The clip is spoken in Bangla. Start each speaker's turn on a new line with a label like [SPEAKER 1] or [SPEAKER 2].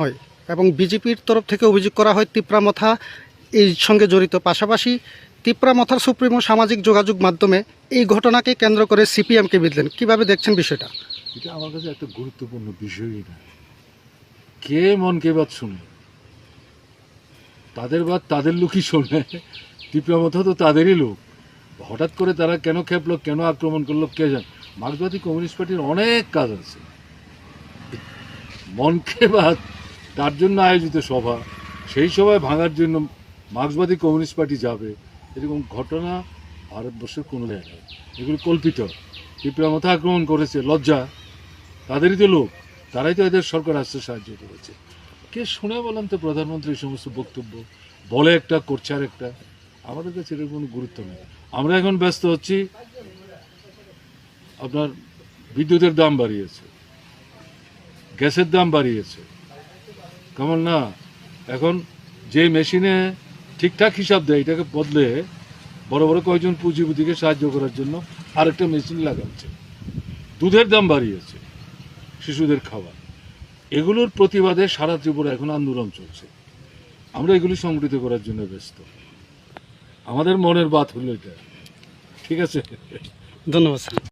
[SPEAKER 1] হয়। এবং বিজেপির তরফ থেকে অভিযোগ করা হয় তিপ্রামথা এই সঙ্গে জড়িত। পাশাপাশি তিপ্রামথার সুপ্রিমো সামাজিক যোগাযোগ মাধ্যমে এই ঘটনাকে কেন্দ্র করে সিপিএমকে বিধলেন। কীভাবে দেখছেন বিষয়টা?
[SPEAKER 2] এটা আমার কাছে একটা গুরুত্বপূর্ণ বিষয়ই না। কে মন, কে বাদ শুনে? তাদের বাদ তাদের লোকই শোনে। তীব্রমথা তো তাদেরই লোক। হঠাৎ করে তারা কেন খেপলো, কেন আক্রমণ করল, কে জান? মার্ক্সবাদী কমিউনিস্ট পার্টির অনেক কাজ আছে। মন, কে বাদ তার জন্য আয়োজিত সভা। সেই সভায় ভাঙার জন্য মার্ক্সবাদী কমিউনিস্ট পার্টি যাবে, এরকম ঘটনা ভারতবর্ষের কোনো জায়গায় এগুলো কল্পিত। তীব্রমথা আক্রমণ করেছে, লজ্জা। তাদেরই তো লোক তারাই তো এদের সরকার আসতে সাহায্য করেছে। কে শুনে বলেন তো প্রধানমন্ত্রী এই সমস্ত বক্তব্য? বলে একটা, করছে আর একটা। আমাদের কাছে এটার কোনো গুরুত্ব নেই। আমরা এখন ব্যস্ত হচ্ছি। আপনার বিদ্যুতের দাম বাড়িয়েছে। গ্যাসের দাম বাড়িয়েছে। কেমন না? এখন যে মেশিনে ঠিকঠাক হিসাব দেয়, এটাকে বদলে বড় বড় কয়েকজন পুঁজিপতিকে সাহায্য করার জন্য আরেকটা মেশিন লাগাচ্ছে। দুধের দাম বাড়িয়েছে, শিশুদের খাবার এগুলোর প্রতিবাদে সারা ত্রিপুরা এখন আন্দোলন চলছে। আমরা এগুলি সংগঠিত করার জন্য ব্যস্ত। আমাদের মনের বাত হলো এটা। ঠিক আছে?
[SPEAKER 1] ধন্যবাদ